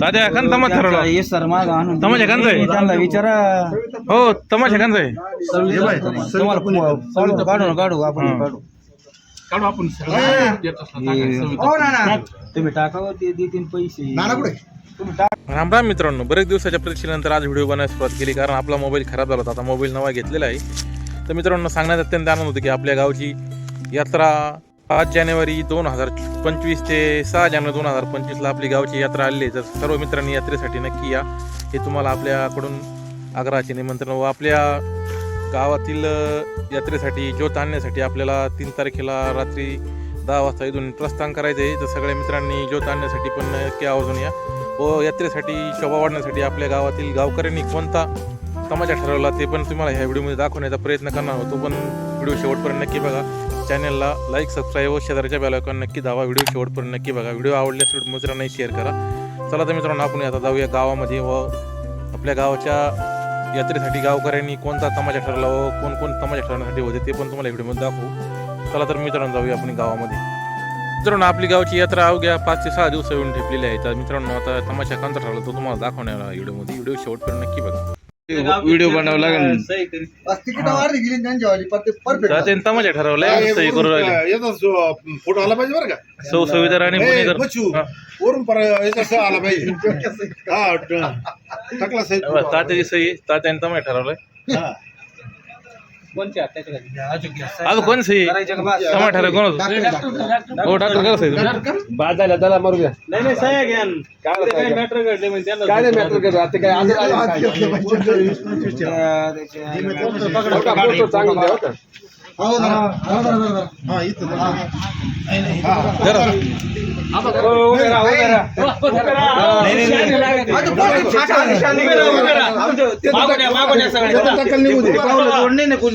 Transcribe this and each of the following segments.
तात्या खान तमाशा ठरवला. ये सर माग आणून तमाशा कांचा आहे? त्यांना विचारा. हो तमाशा कांचा आहे. तुम्हाला काढू काढू ना काढू आपण हा. काढू. काढू आपण हे- तुम्ही टाकावं ते देतील पैसे. तुम्ही टाक. राम राम मित्रांनो बरेच दिवसाच्या प्रतीक्षेनंतर आज व्हिडिओ बनवायला सुरुवात केली कारण आपला मोबाईल खराब झाला होता. आता मोबाईल नवा घेतलेला आहे. तर मित्रांनो सांगण्यात अत्यंत आनंद होतो की आपल्या गावची यात्रा पाच जानेवारी दोन हजार पंचवीस ते सहा जानेवारी दोन हजार पंचवीसला आपली गावची यात्रा आली तर सर्व मित्रांनी यात्रेसाठी नक्की या. हे तुम्हाला आपल्याकडून आग्रहाचे निमंत्रण व आपल्या गावातील यात्रेसाठी ज्योत आणण्यासाठी आपल्याला तीन तारखेला रात्री दहा वाजता इथून प्रस्थान करायचं आहे. तर सगळ्या मित्रांनी ज्योत आणण्यासाठी पण नक्की आवर्जून या. व यात्रेसाठी शोभा वाढण्यासाठी आपल्या गावातील गावकऱ्यांनी कोणता तमाशा ठरवला ते पण तुम्हाला ह्या व्हिडिओमध्ये दाखवण्याचा प्रयत्न करणार होतो पण व्हिडिओ शेवटपर्यंत नक्की बघा. चॅनलला लाईक सबस्क्राईब व शेजारच्या बेलायकॉन नक्की दावा व्हिडिओ शेवटपर्यंत नक्की बघा. व्हिडिओ आवडल्यास मित्रांनाही शेअर करा. चला तर मित्रांनो आपण आता जाऊया गावामध्ये व आपल्या गावाच्या यात्रेसाठी गावकऱ्यांनी कोणता तमाशा ठरला व कोण कोण तमाशा ठरवण्यासाठी होते ते पण तुम्हाला व्हिडिओमध्ये दाखवू. चला तर मित्रांनो जाऊया आपण गावामध्ये. मित्रांनो आपली गावची यात्रा अवघ्या पाच ते सहा दिवस येऊन ठेपलेली आहे. तर मित्रांनो आता तमाशा कोणता ठरला तो तुम्हाला दाखवणार व्हिडिओमध्ये. व्हिडिओ शेवटपर्यंत नक्की बघा. व्हिडिओ बनवावा लागेल. परफेक्ट त्यांनी तमाशा ठरवलाय सही करू जो फोटो आला पाहिजे बरं का? सौ सवितर आणि ए, पुणेकर. बच्चू. वरून पर याचा सह आला पाहिजे. हा ट- टाकला साहेब बरं, तात्याची सही तात्याने तमाशा ठरवलाय. ठरव कोण होतं? हो बाद झाला त्याला मारू द्या. नाही नाही सह्या घ्या. काय काय मॅटर घडले म्हणजे त्यांना काय नाही मॅटर करत आता काय तुम्ही कोण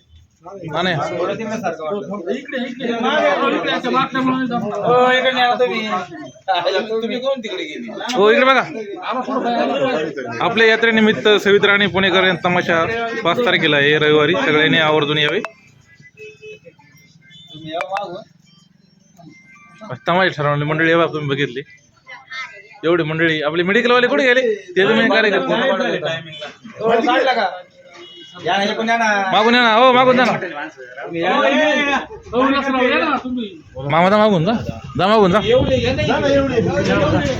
हो इकडे बघा. आपल्या यात्रेनिमित्त सवित्रा आणि पुणेकर यांचा तमाशा पाच तारखेला आहे रविवारी. सगळ्यांनी आवर्जून यावे. तमाशा ठरवणे मंडळी एवढा तुम्ही बघितली. एवढी मंडळी. आपली मेडिकलवाले कुठे गेले? ते तुम्ही कार्यकर्ते मागून या ना हो मागून जा ना. मामा जा मागून जा जा मागून जा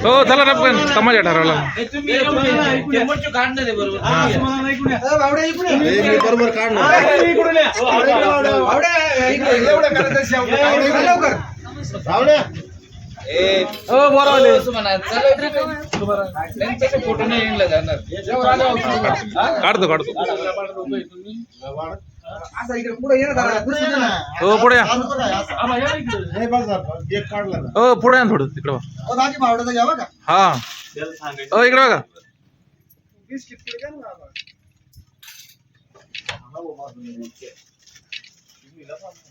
हो चला ठरवला. तुम्ही या. हे मी बरोबर काढणार फोटो नाही जाणार. काढतो काढतो. हो पुढे या. हे हो पुढे या थोडं तिकडं का. हा. हो इकडे बघा.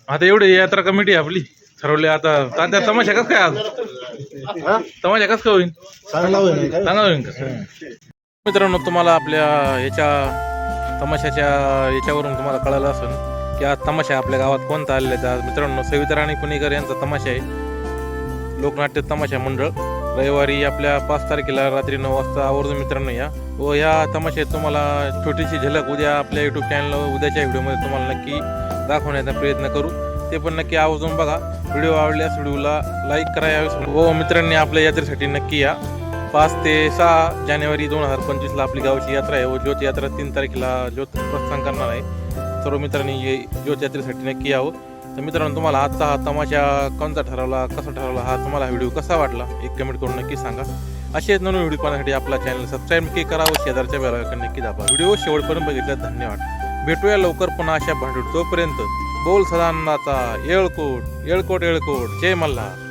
आता एवढी यात्रा कमिटी आहे आपली. ठरवली आता. तात्या तमाशा कस काय आज? तमाशा कस काय होईल चांगला होईल का? मित्रांनो तुम्हाला आपल्या याच्या तमाशाच्या याच्यावरून तुम्हाला कळालं असेल की आज तमाशा आपल्या गावात कोणता आलेला आहे. तर मित्रांनो सविता आणि पुणेकर यांचा तमाशा आहे. लोकनाट्य तमाशा मंडळ. रविवारी आपल्या पाच तारखेला रात्री नऊ वाजता आवर्जून मित्रांनो या. व या तमाशात तुम्हाला छोटीशी झलक उद्या आपल्या युट्यूब चॅनलवर उद्याच्या व्हिडिओमध्ये तुम्हाला नक्की दाखवण्याचा प्रयत्न करू. ते पण नक्की आवर्जून बघा. व्हिडिओ आवडल्यास व्हिडिओला लाईक करा यावेळेस. व मित्रांनी आपल्या यात्रेसाठी नक्की या. पाच ते सहा जानेवारी दोन हजार पंचवीसला आपली गावची यात्रा आहे. व ज्योत यात्रा तीन तारखेला ज्योत प्रस्थान करणार आहे. सर्व मित्रांनी ये ज्योत यात्रेसाठी नक्की यावं. तर मित्रांनो तुम्हाला आजचा हा तमाशा कोणता ठरवला कसा ठरवला हा तुम्हाला व्हिडिओ कसा वाटला एक कमेंट करून नक्की सांगा. असेच नवीन व्हिडिओ पाहण्यासाठी आपला चॅनल सबस्क्राईब नक्की करा व शेजारच्या बेलायकन नक्की दाबा. व्हिडिओ शेवटपर्यंत बघितल्यास धन्यवाद. भेटूया लवकर पुन्हा अशा भांडूळ तोपर्यंत. बोल सदानंदाचा येळकोट येळकोट येळकोट जय मल्हार